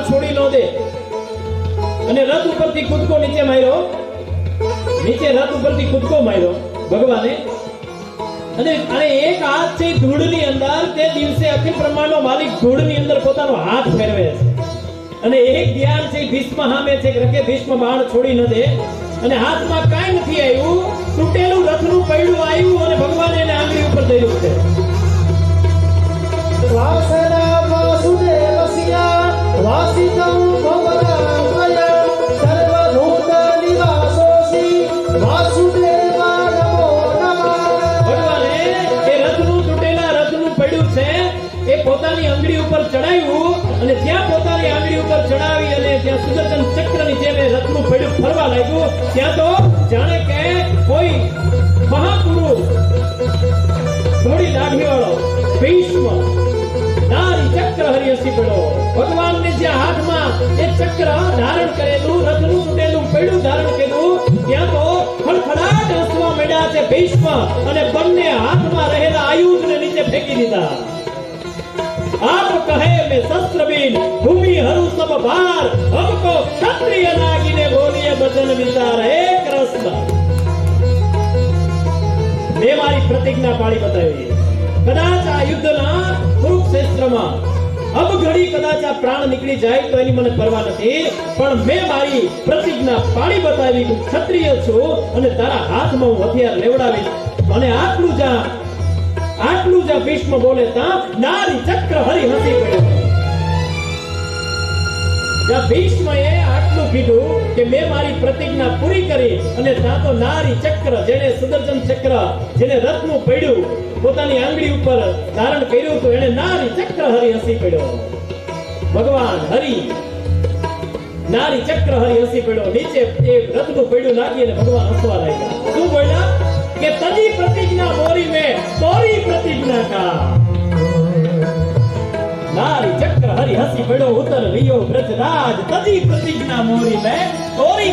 છોડી ન દે. અને રથ ઉપરથી કૂદકો નીચે માર્યો. નીચે રથ ઉપરથી કૂદકો માર્યો ભગવાને. અને એક હાથ છે ધૂળની અંદર, તે દિવસે અખિલ બ્રહ્માંડનો માલિક ધૂળની અંદર પોતાનો હાથ ફેરવે છે. અને એક ધ્યાન છે ભીષ્મ સામે છે કે ભીષ્મ બાણ છોડી ન દે. અને હાથમાં કાંઈ નથી આવ્યું. તૂટેલું રથનું પૈડું આવ્યું પોતાની આંગળી ઉપર ચડાવ્યું અને જ્યાં પોતાની આંગળી ઉપર ચડાવી અને ત્યાં સુદર્શન ચક્રની જેમ રથનું પડ્યું ફરવા લાગ્યું. ત્યાં તો જાણે કે કોઈ મહાપુરુષ થોડી દાઢીવાળો ભીષ્મ, નારી ચક્ર હરિયસી પડ્યો. ભગવાનને જ્યાં હાથમાં એ ચક્ર ધારણ કરેલું, રથનું તૂટેલું પેડું ધારણ કર્યું ત્યાં તો ખડખડાટ હસવા મળ્યા છે ભીષ્મ અને બંને હાથમાં રહેલા આયુધને કહે મેં શસ્ત્ર બીન ભૂમિ હરુ સબ ભાર હમકો ક્ષત્રિય નાગીને બોલીએ બચન વિચાર એક રસમાં મેં મારી પ્રતિજ્ઞા પાળી બતાવી કદાચ આ યુદ્ધના કુરુક્ષેત્રમાં અબ ઘડી કદાચ આ પ્રાણ નીકળી જાય તો એની મને પરવા નથી પણ મેં મારી પ્રતિજ્ઞા પાળી બતાવી હું ક્ષત્રિય છું અને તારા હાથમાં હું હથિયાર લેવડાવીશ અને આટલું જ્યાં આટલું જ્યાં ભીષ્મ બોલે ત્યાં નારી ચક્ર હરી હસી પડ્યો ભીષ્મએ આટલું કીધું કે મેં મારી પ્રતિજ્ઞા પૂરી કરી અને ત્યાં નારી ચક્ર જેને સુદર્શન ચક્ર જેને રથનું પડ્યું, પોતાની આંગળી ઉપર ધારણ કર્યું તો એને નારી ચક્ર હરી હસી પડ્યો. ભગવાન હરી. નારી ચક્ર હરી હસી પડ્યો. નીચે એ રથનું પડ્યું નાખી અને ભગવાન હસવા લાગ્યા. શું બોલ્યા? કે તની પ્રતિજ્ઞા મોરી મેં, તોરી પ્રતિજ્ઞા કા. પડ્યો ઉતર લિયો વ્રજરાજ તજી પ્રતિજ્ઞા મોરી મેં તોરી